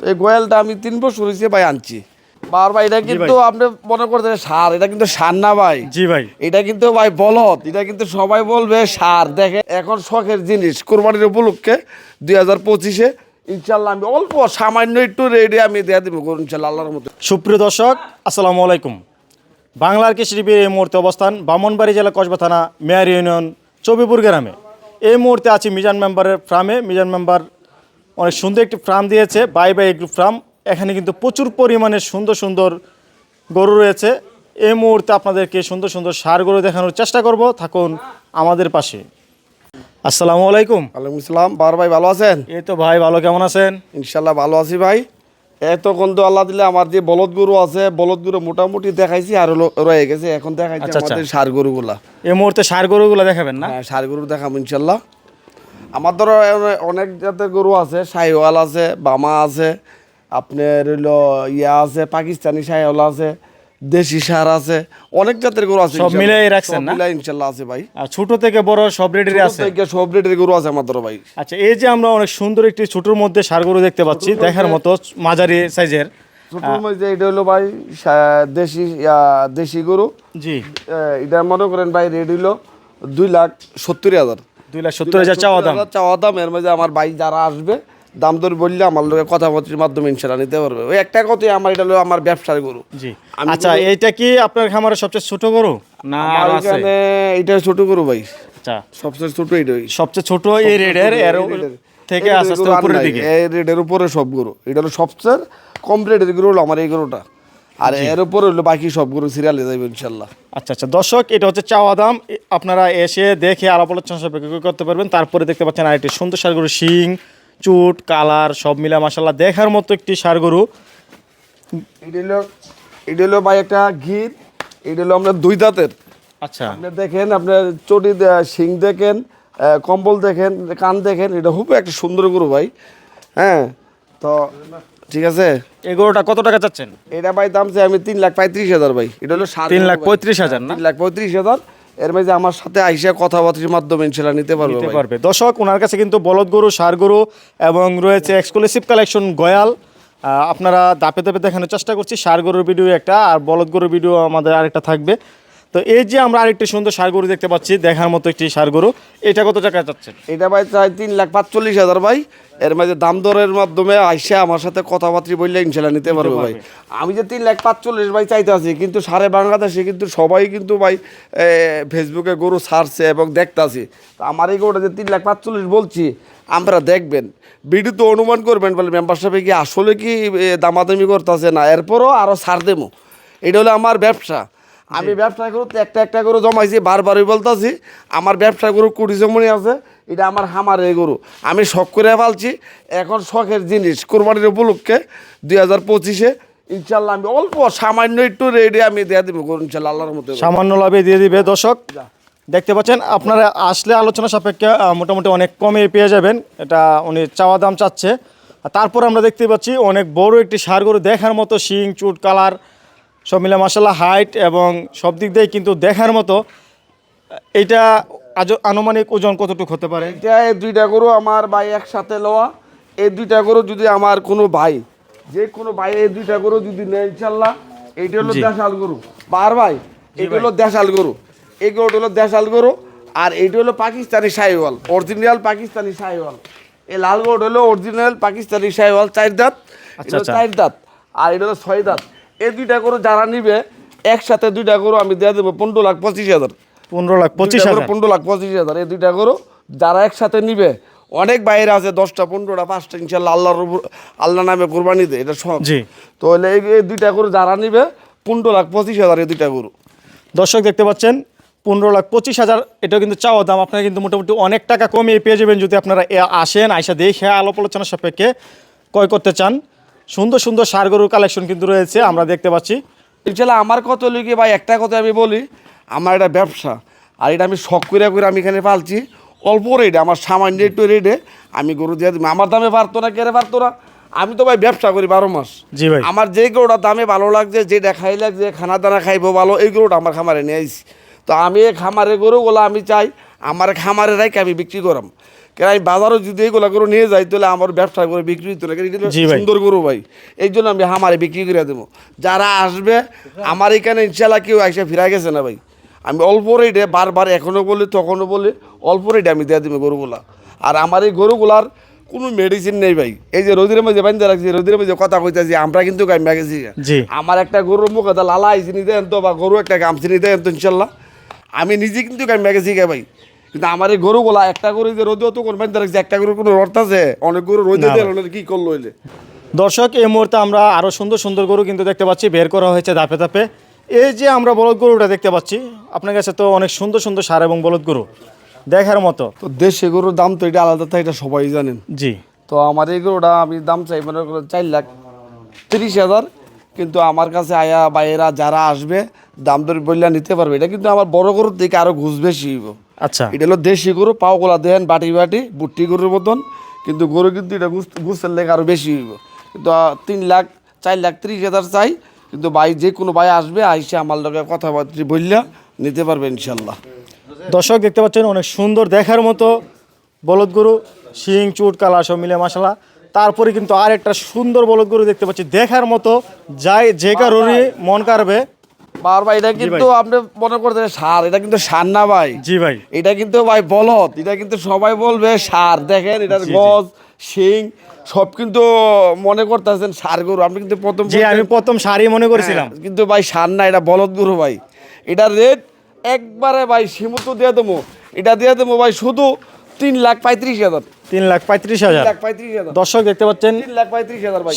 তো এই গোয়ালটা আমি তিন বছর হয়েছে ভাই আনছি। বার ভাই। এটা কিন্তু আপনি মনে করতেন সার এটা কিন্তু সার না ভাই। জি ভাই। এটা কিন্তু ভাই বলদ এটা কিন্তু সবাই বলবে সার। দেখে এখন শখের জিনিস কোরবানির উপলক্ষে দুই হাজার পঁচিশে ইনশাল্লাহ আমি অল্প সামান্য একটু রেডি আমি দেওয়া দিব ইনশাল্লাহ আল্লাহর মতো সুপ্রিয় দর্শক আসসালামু আলাইকুম। বাংলার কৃষি টিভির এই মুহূর্তে অবস্থান বামনবাড়ি জেলা কসবা থানা মেয়ার ইউনিয়ন চবিপুর গ্রামে। এই মুহূর্তে আছি মিজান মেম্বারের ফার্মে। মিজান মেম্বার অনেক সুন্দর একটি ফার্ম দিয়েছে বাই বাই এগ্রো ফার্ম এখানে কিন্তু প্রচুর পরিমাণে সুন্দর সুন্দর গরু রয়েছে। এই মুহূর্তে আপনাদেরকে সুন্দর সুন্দর সার গরু দেখানোর চেষ্টা করব। থাকুন আমাদের পাশে। আসসালামু আলাইকুম। ওয়ালাইকুম আসসালাম। বার ভাই ভালো আছেন? এই তো ভাই ভালো। কেমন আছেন? ইনশাল্লাহ ভালো আছি ভাই। এতক্ষণ তো আল্লাহ দিলে আমার যে বলদ গরু আছে বলদ গরু মোটামুটি দেখাইছি আর রয়ে গেছে। এখন দেখাইছি আচ্ছা, আচ্ছা। আমাদের সার গরুগুলা। এই মুহূর্তে সার গরুগুলা দেখাবেন না? হ্যাঁ সার গরু দেখাবো ইনশাল্লাহ। আমার ধরো অনেক জাতের গরু আছে শাহিওয়াল আছে বামা আছে আপনার হইল ইয়া আছে পাকিস্তানি শাহিওয়াল আছে দেশি সার আছে অনেক জাতের গরু আছে সব। মিলাই রাখছেন না? মিলাই ইনশাল্লাহ আছে ভাই। আর ছোট থেকে বড় সব রেডি আছে? থেকে সব রেটের গরু আছে আমার ধরো ভাই। আচ্ছা এই যে আমরা অনেক সুন্দর একটি ছোটর মধ্যে সার গরু দেখতে পাচ্ছি দেখার মতো মাঝারি সাইজের। ছোটোর মধ্যে এটা হলো ভাই দেশি দেশি গরু। জি। এটা মনে করেন ভাই রেট হইল দুই লাখ সত্তর হাজার। দুই লাখ সত্তর হাজার চাওয়া দাম। চাওয়া দাম এর মধ্যে আমার ভাই যারা আসবে দাম দর বললে আমার লোকের কথাবার্তির মাধ্যমে ইনশাল্লাহ নিতে পারবে। ওই একটা কথাই আমার এটা হলো আমার ব্যবসার গরু। জি। আচ্ছা এইটা কি আপনার খামারের সবচেয়ে ছোট গরু? না এখানে এটা ছোট গরু ভাই। আচ্ছা। সবচেয়ে ছোট এটাই সবচেয়ে ছোট এই রেডের এর থেকে আস্তে উপরের দিকে। এই রেটের উপরে সব গরু। এটা হলো সবচেয়ে কম গরু হলো আমার এই গরুটা। আর এর উপর হলো বাকি সব গরু সিরিয়ালে যাবে ইনশাল্লাহ। আচ্ছা আচ্ছা। দর্শক এটা হচ্ছে চাওয়া দাম। আপনারা এসে দেখে আলাপ আলোচনা সাপেক্ষে ক্রয় করতে পারবেন তারপরে দেখতে পাচ্ছেন আরেকটি সুন্দর সার গরু শিং চুট কালার সব মিলা মাসাল্লাহ দেখার মতো একটি সার গরু। এটা হলো এটা হলো ভাই একটা ঘির এটা হলো আমরা দুই দাঁতের। আচ্ছা। আপনি দেখেন আপনার চটি শিং দেখেন কম্বল দেখেন কান দেখেন এটা খুব একটা সুন্দর গরু ভাই। হ্যাঁ তো ঠিক আছে? এই গরুটা কত টাকা চাচ্ছেন? এটা ভাই দাম চাই আমি তিন লাখ পঁয়ত্রিশ হাজার ভাই। এটা হলো তিন লাখ পঁয়ত্রিশ হাজার তিন লাখ পঁয়ত্রিশ হাজার। এর মাঝে আমার সাথে আইসা কথাবার্তার মাধ্যমে ইনশাল্লাহ নিতে পারবে নিতে পারবে। দর্শক ওনার কাছে কিন্তু বলদ গরু সার গরু এবং রয়েছে এক্সক্লুসিভ কালেকশন গয়াল। আপনারা দাপে দাপে দেখানোর চেষ্টা করছি। সার গরুর ভিডিও একটা আর বলদ গরুর ভিডিও আমাদের আরেকটা থাকবে। তো এই যে আমরা আরেকটি সুন্দর সার গরু দেখতে পাচ্ছি দেখার মতো একটি সার গরু এটা কত টাকা চাচ্ছেন? এটা ভাই চাই তিন লাখ পাঁচচল্লিশ হাজার ভাই। এর মাঝে দাম দরের মাধ্যমে আইসে আমার সাথে কথাবার্তা বললে ইনশাল্লাহ নিতে পারবে ভাই। আমি যে তিন লাখ পাঁচচল্লিশ ভাই চাইতে আছি কিন্তু সারে বাংলাদেশে কিন্তু সবাই কিন্তু ভাই ফেসবুকে গরু ছাড়ছে এবং দেখতাছি। তো আমার এই গরুটা যে তিন লাখ পাঁচচল্লিশ বলছি আপনারা দেখবেন। ভিডিও তো অনুমান করবেন বলে মেম্বারশিপে কি আসলে কি দামাদামি করতেছে না এরপরও আরও ছাড় দেবো। এটা হলো আমার ব্যবসা। আমি ব্যবসা করতে একটা একটা করে জমাইছি বারবারই বলতেছি আমার ব্যবসা গরু কুড়ি জমনি আছে এটা আমার হামারে গরু। আমি শখ করে ফেলছি এখন শখের জিনিস কোরবানির উপলক্ষে দুই হাজার পঁচিশে ইনশাল্লাহ আমি অল্প সামান্য একটু রেডি আমি দিয়ে দিব গরু ইনশাল্লাহ আল্লাহর মতো সামান্য লাভে দিয়ে দিবে দর্শক। দেখতে পাচ্ছেন আপনারা আসলে আলোচনা সাপেক্ষে মোটামুটি অনেক কমে পেয়ে যাবেন এটা উনি চাওয়া দাম চাচ্ছে। তারপর আমরা দেখতে পাচ্ছি অনেক বড় একটি সার গরু দেখার মতো শিং চুট কালার সব মিলে মাসাল্লাহ হাইট এবং সব দিক দিয়ে কিন্তু দেখার মতো এটা আজ আনুমানিক ওজন কতটুকু হতে পারে? এটা এই দুইটা গরু আমার ভাই একসাথে লওয়া। এই দুইটা গরু যদি আমার কোনো ভাই যে কোনো ভাই এই দুইটা গরু যদি নেয় ইনশাল্লাহ এইটা হলো দেশাল গরু। বার ভাই এটা হলো দেশাল গরু। এই গরুটা হলো দেশাল গরু আর এইটা হলো পাকিস্তানি শাহিওয়াল অরিজিনাল পাকিস্তানি শাহিওয়াল। এই লাল গরুটা হলো অরিজিনাল পাকিস্তানি শাহিওয়াল চার দাঁত। আচ্ছা, আচ্ছা। চার দাঁত আর এটা হলো ছয় দাঁত। এই দুইটা গরু যারা নিবে একসাথে দুইটা গরু আমি দিয়ে দেবো পনেরো লাখ পঁচিশ হাজার। পনেরো লাখ পঁচিশ হাজার? পনেরো লাখ পঁচিশ হাজার। এই দুইটা গরু যারা একসাথে নিবে অনেক বাইরে আছে দশটা পনেরোটা পাঁচটা ইনশাল্লাহ আল্লাহর আল্লাহ নামে কোরবানি দেয় এটা সব। জি। তো এই দুইটা গরু যারা নিবে পনেরো লাখ পঁচিশ হাজার এই দুইটা গরু। দর্শক দেখতে পাচ্ছেন পনেরো লাখ পঁচিশ হাজার এটাও কিন্তু চাওয়া দাম। আপনারা কিন্তু মোটামুটি অনেক টাকা কমিয়ে পেয়ে যাবেন যদি আপনারা আসেন আইসা দেখে আলোপ আলোচনা সাপেক্ষে ক্রয় করতে চান। সুন্দর সুন্দর সার গরুর কালেকশন কিন্তু রয়েছে আমরা দেখতে পাচ্ছি। ইনশাল্লাহ আমার কত লিখে ভাই একটা কথা আমি বলি আমার এটা ব্যবসা আর এটা আমি শখ করে করে আমি এখানে পালছি অল্প রেটে আমার সামান্য একটু রেটে আমি গরু দিয়ে আমার দামে পারতো না কেড়ে পারতো না? আমি তো ভাই ব্যবসা করি বারো মাস। জি ভাই। আমার যে গরুটা দামে ভালো লাগছে যেটা খাই লাগছে খানা দানা খাইবো ভালো এই গরুটা আমার খামারে নিয়ে আইছি। তো আমি এই খামারে গরুগুলো আমি চাই আমার খামারে রাখে আমি বিক্রি করাম। কেন আমি বাজারও যদি এইগুলো করে নিয়ে যাই তাহলে আমার ব্যবসা করে বিক্রি হতো না। কারণ। সুন্দর গরু ভাই। এই জন্য আমি হামারে বিক্রি করে দেবো। যারা আসবে আমার এখানে ইনশাল্লাহ কেউ এসে ফিরা গেছে না ভাই। আমি অল্প রেটে বারবার এখনও বলি তখনও বলি অল্প রেটে আমি দিয়ে দেবো গরুগুলা। আর আমার এই গরুগুলার কোনো মেডিসিন নেই ভাই। এই যে রোদের মধ্যে বান্ধে রাখছি রোদের মধ্যে কথা কইতাছি আমরা কিন্তু গাইমা গেছি। আমার একটা গরুর মুখে লালা আইসি নিতে তো বা গরু একটা গামছি নিতে তো ইনশাল্লাহ আমি নিজে কিন্তু গাইমা গেছি গে ভাই। কিন্তু আমার এই গরুগুলা একটা গরু যে রোদে তো কোন বান্ধে রাখছি একটা গরুর কোনো অর্থ আছে? অনেক গরু রোদে দিল কি করল হইলে দর্শক এই মুহূর্তে আমরা আরও সুন্দর সুন্দর গরু কিন্তু দেখতে পাচ্ছি বের করা হয়েছে ধাপে ধাপে। এই যে আমরা বলদ গরুটা দেখতে পাচ্ছি আপনার কাছে তো অনেক সুন্দর সুন্দর সার এবং বলদ গরু দেখার মতো। তো দেশে গরুর দাম তো এটা আলাদা তাই এটা সবাই জানেন। জি। তো আমার এই গরুটা আমি দাম চাই মনে চার লাখ তিরিশ হাজার। কিন্তু আমার কাছে আয়া বাইরা যারা আসবে দাম দর বললে নিতে পারবে। এটা কিন্তু আমার বড় গরুর থেকে আরও ঘুষ বেশি হইব। আচ্ছা। এটা হলো দেশি গরু পাওগুলা দেন বাটি বাটি বুট্টি গরুর মতন। কিন্তু গরু কিন্তু এটা ঘুষ ঘুষের লেগে আরও বেশি হইব। কিন্তু তিন লাখ চার লাখ ত্রিশ হাজার চাই। কিন্তু ভাই যে কোনো ভাই আসবে আইসে আমার লগে কথাবার্তা বললে নিতে পারবে ইনশাল্লাহ। দর্শক দেখতে পাচ্ছেন অনেক সুন্দর দেখার মতো বলদ গরু শিং চুট কালা সব মিলে মশলা তারপরে কিন্তু আর একটা সুন্দর বলদ গরু দেখতে পাচ্ছি। দেখার মতো যাই যে কারোরই মন কারবে বার ভাই এটা কিন্তু আপনি মনে করতে সার এটা কিন্তু সার না ভাই। জি ভাই। এটা কিন্তু ভাই বলদ এটা কিন্তু সবাই বলবে সার। দেখেন এটার গজ শিং সব কিন্তু মনে করতেছেন সার গরু। আপনি কিন্তু প্রথম জি আমি প্রথম শাড়ি মনে করেছিলাম। হ্যাঁ, কিন্তু ভাই সার না এটা বলদ গরু ভাই। এটার রেট একবারে ভাই সীমিত দিয়ে দেবো। এটা দিয়ে দেবো ভাই শুধু তিন লাখ পঁয়ত্রিশ হাজার। তিন লাখ পঁয়ত্রিশ হাজার। দর্শক দেখতে পাচ্ছেন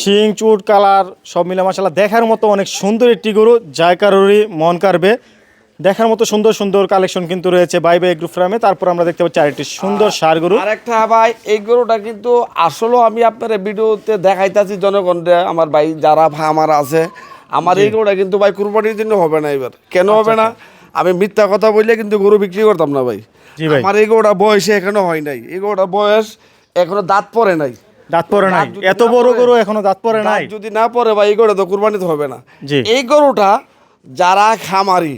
শিং চুট কালার সব মিলে মশলা দেখার মতো অনেক সুন্দর একটি গরু যাই কারোরই মন কারবে দেখার মতো সুন্দর সুন্দর কালেকশন কিন্তু রয়েছে বাই বাই গ্রুপ ফ্রামে। তারপর আমরা দেখতে পাচ্ছি আরেকটি সুন্দর সার গরু। আরেকটা ভাই এই গরুটা কিন্তু আসলেও আমি আপনার ভিডিওতে দেখাইতাছি জনগণরে আমার ভাই যারা ভাই আমার আছে। আমার এই গরুটা কিন্তু ভাই কুরবানির জন্য হবে না এবার। কেন হবে না? আমি মিথ্যা কথা বললে কিন্তু গরু বিক্রি করতাম না ভাই। আমার এই গরুটা বয়সে এখনও হয় নাই। এই গরুটা বয়স এখনও দাঁত পড়ে নাই। দাঁত পরে নাই। এত বড় গরু এখনও দাঁত পরে নাই। যদি না পড়ে ভাই এই গরুটা তো কুরবানিতে হবে না। এই গরুটা যারা খামারি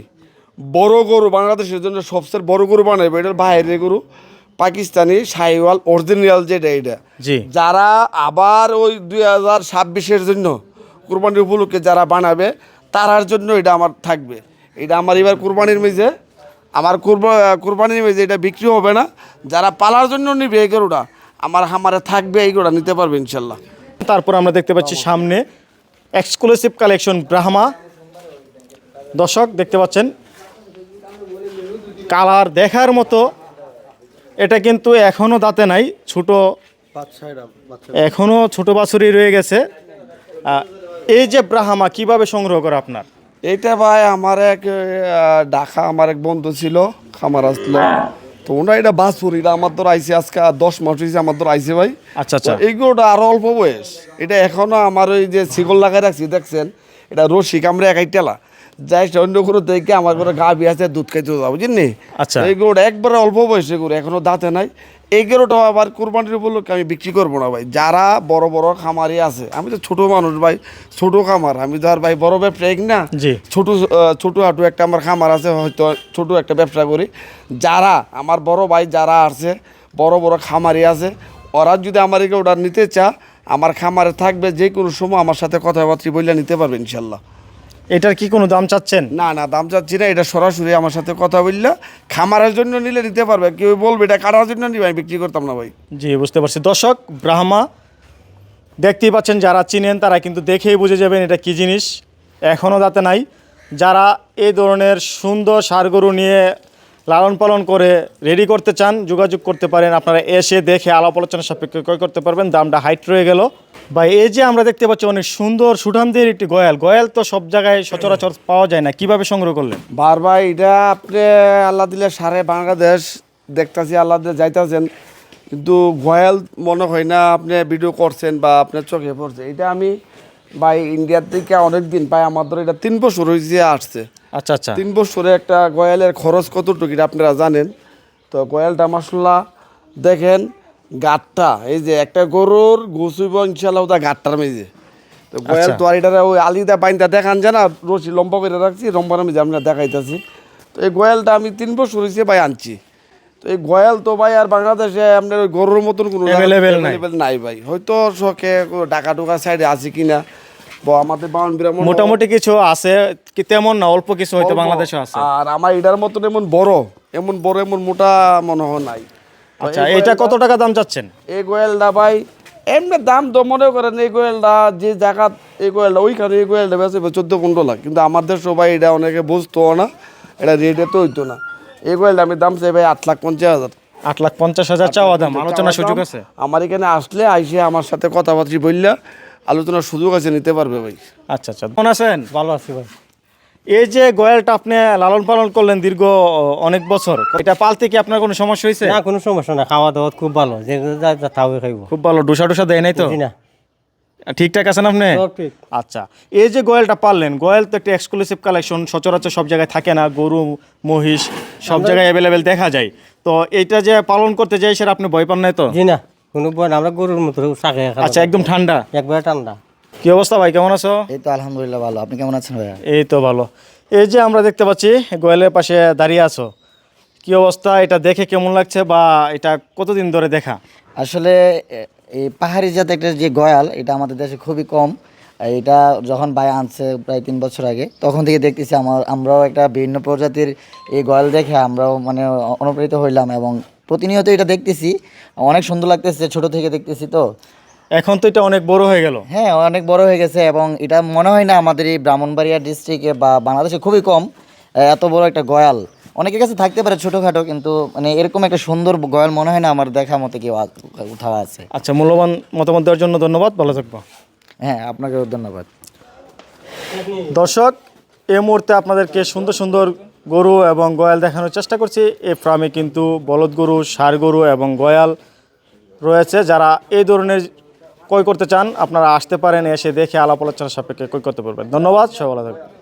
বড় গরু বাংলাদেশের জন্য সবচেয়ে বড় গরু বানাবে এটার বাইরের গরু পাকিস্তানি সাইওয়াল অরিজিনাল যেটা এটা। যারা আবার ওই দুই হাজার ছাব্বিশের জন্য কুরবানির উপলক্ষে যারা বানাবে তারার জন্য এটা আমার থাকবে। এটা আমার এবার কুরবানির মেজে আমার কুরবা, কুরবানির মেজে এটা বিক্রি হবে না। যারা পালার জন্য নিবে এই গরুটা, আমার হামারে থাকবে এই গরুটা, নিতে পারবে ইনশাল্লাহ। তারপর আমরা দেখতে পাচ্ছি সামনে এক্সক্লুসিভ কালেকশন ব্রাহ্মা। দর্শক, দেখতে পাচ্ছেন? কালার দেখার মতো। এটা কিন্তু এখনও দাঁতে নাই, ছোট এখনও ছোট বাছুরি রয়ে গেছে। এই যে ব্রাহ্মা, কীভাবে সংগ্রহ করে আপনার? এইটা ভাই আমার এক ডাকা ঢাকা আমার এক বন্ধু ছিল খামার আসলো। তো ওনা এটা বাসপুর এটা আমার তোর আইসি আজকে দশ মাস হয়েছে আমার তোর আইসি ভাই। আচ্ছা আচ্ছা। এইগুলোটা আরও অল্প বয়স। এটা এখনও আমার ওই যে শিকল লাগাই রাখছি দেখছেন? এটা রশি কামড়ে একাই টেলা। যাই অন্য গরু দেখে আমার ঘরে গা বিয়াছে দুধ খাইতে যাব বুঝলি? আচ্ছা। এই গরুটা একবারে অল্প বয়সে গরু এখনও দাঁতে নাই। এই আবার কোরবানির উপলক্ষে আমি বিক্রি করব না ভাই। যারা বড় বড় খামারি আছে আমি তো ছোট মানুষ ভাই ছোট খামার। আমি তো আর ভাই বড় ব্যবসায়ী না। ছোট ছোট হাঁটু একটা আমার খামার আছে হয়তো ছোট একটা ব্যবসা করি। যারা আমার বড় ভাই যারা আছে বড় বড় খামারি আছে ওরা যদি আমার ওটা নিতে চা আমার খামারে থাকবে যে কোনো সময় আমার সাথে কথাবার্তা বললে নিতে পারবে ইনশাল্লাহ। এটার কি কোনো দাম চাচ্ছেন? না না দাম চাচ্ছি না এটা সরাসরি আমার সাথে কথা বললে। খামারের জন্য নিলে নিতে পারবে কেউ বলবে এটা কাটার জন্য নিবে আমি বিক্রি করতাম না ভাই। জি বুঝতে পারছি। দর্শক ব্রাহ্মা দেখতেই পাচ্ছেন যারা চিনেন তারা কিন্তু দেখেই বুঝে যাবেন এটা কি জিনিস। এখনও দাঁতে নাই যারা এই ধরনের সুন্দর সার গরু নিয়ে লালন পালন করে রেডি করতে চান, যোগাযোগ করতে পারেন। আপনারা এসে দেখে আলাপ আলোচনা সাপেক্ষে ক্রয় করতে পারবেন। দামটা হাইট রয়ে গেল। বা এই যে আমরা দেখতে পাচ্ছি অনেক সুন্দর সুঠামদের একটি গয়াল। গয়াল তো সব জায়গায় সচরাচর পাওয়া যায় না। কীভাবে সংগ্রহ করলেন? বারবার এটা আপনি আল্লাহ দিলে সারে বাংলাদেশ দেখতাছি, আল্লাহ দিলে যাইতাছেন। কিন্তু গয়াল মনে হয় না আপনি ভিডিও করছেন বা আপনার চোখে পড়ছে। এটা আমি, ভাই ইন্ডিয়ার থেকে অনেক দিন পাই আমার ধরো এটা তিন বছর হয়েছে আসছে। আচ্ছা আচ্ছা। তিন বছরে একটা গয়ালের খরচ কতটুকু এটা আপনারা জানেন? তো গয়ালটা মশলা দেখেন গাটটা এই যে একটা গরুর গুছুইব ইনশাল্লাহ ওটা গাটটার মেজে তো গয়াল আচ্ছা। তো আর এটা ওই আলিদা বাইনটা দেখান যায় না রশি লম্বা করে রাখছি লম্বার আমি আমরা দেখাইতেছি। তো এই গয়ালটা আমি তিন বছর হয়েছে ভাই আনছি। তো এই গয়াল তো ভাই আর বাংলাদেশে আপনার গরুর মতন কোনো নাই। ভাই। হয়তো শখে ডাকা টুকা সাইডে আছে কিনা আমাদের বাউন মোটামুটি কিছু আছে কি তেমন না অল্প কিছু হয়তো বাংলাদেশে আছে। আর আমার এটার মতন এমন বড় এমন বড় এমন মোটা মনে হয় নাই। আচ্ছা এটা কত টাকা দাম চাচ্ছেন? এই গোয়েলটা ভাই এমনি দাম তো মনে করেন এই গোয়েলটা যে জায়গা এই গোয়েলটা ওইখানে এই গোয়েলটা বেঁচে চোদ্দ পনেরো লাখ। কিন্তু আমাদের সবাই এটা অনেকে বুঝতো না এটা রেটে তো হইতো না। এই গোয়েলটা আমি দাম চাই ভাই আট লাখ পঞ্চাশ হাজার। আট লাখ পঞ্চাশ হাজার চাওয়া দাম আলোচনার সুযোগ আছে। আমার এখানে আসলে আইসে আমার সাথে কথাবার্তা বললা আলোচনার সুযোগ আছে নিতে পারবে ভাই। আচ্ছা আচ্ছা। কেমন আছেন? ভালো আছি ভাই। এই যে গয়ালটা আপনি লালন পালন করলেন দীর্ঘ অনেক বছর এটা পালতে কি আপনার কোনো সমস্যা হয়েছে? না কোনো সমস্যা না খাওয়া দাওয়া খুব ভালো যে তাও খাইব। খুব ভালো ডোসা টোসা দেয় নাই তো? জি না। ঠিকঠাক আছেন আপনি? সব ঠিক। আচ্ছা এই যে গোয়ালটা পারলেন গয়াল তো একটা এক্সক্লুসিভ কালেকশন সচরাচর সব জায়গায় থাকে না গরু মহিষ সব জায়গায় অ্যাভেলেবেল দেখা যায়। তো এইটা যে পালন করতে যাই সেটা আপনি ভয় পান নাই তো? জি না। কোনো না আমরা গরুর মতো চাকে আচ্ছা একদম ঠান্ডা? একবারে ঠান্ডা। কি অবস্থা ভাই কেমন আছো? এই তো আলহামদুলিল্লাহ ভালো। আপনি কেমন আছেন ভাইয়া? এই তো ভালো। এই যে আমরা দেখতে পাচ্ছি গোয়ালের পাশে দাঁড়িয়ে আছো। কি অবস্থা? এটা দেখে কেমন লাগছে বা এটা কতদিন ধরে দেখা? আসলে এই পাহাড়ি জাত একটা যে গয়াল এটা আমাদের দেশে খুবই কম। এটা যখন ভাই আনছে প্রায় তিন বছর আগে তখন থেকে দেখতেছি আমার আমরাও একটা বিভিন্ন প্রজাতির এই গয়াল দেখে আমরাও মানে অনুপ্রেরিত হইলাম এবং প্রতিনিয়ত এটা দেখতেছি। অনেক সুন্দর লাগতেছে ছোট থেকে দেখতেছি তো। এখন তো এটা অনেক বড় হয়ে গেল। হ্যাঁ অনেক বড় হয়ে গেছে এবং এটা মনে হয় না আমাদের এই ব্রাহ্মণবাড়িয়া ডিস্ট্রিক্টে বা বাংলাদেশে খুবই কম এত বড় একটা গয়াল। অনেকের কাছে থাকতে পারে ছোটোখাটো কিন্তু মানে এরকম একটা সুন্দর গয়াল মনে হয় না আমার দেখা মতো কেউ কোথাও আছে। আচ্ছা মূল্যবান মতামত দেওয়ার জন্য ধন্যবাদ ভালো থাকব। হ্যাঁ আপনাকেও ধন্যবাদ। দর্শক এই মুহূর্তে আপনাদেরকে সুন্দর সুন্দর গরু এবং গয়াল দেখানোর চেষ্টা করছি। এ ফার্মে কিন্তু বলদ গরু সার গরু এবং গয়াল রয়েছে যারা এই ধরনের ক্রয় করতে চান। আপনারা আসতে পারেন, এসে দেখে আলাপ আলোচনা সাপেক্ষে ক্রয় করতে পারবেন। ধন্যবাদ, সবাই থাকবেন।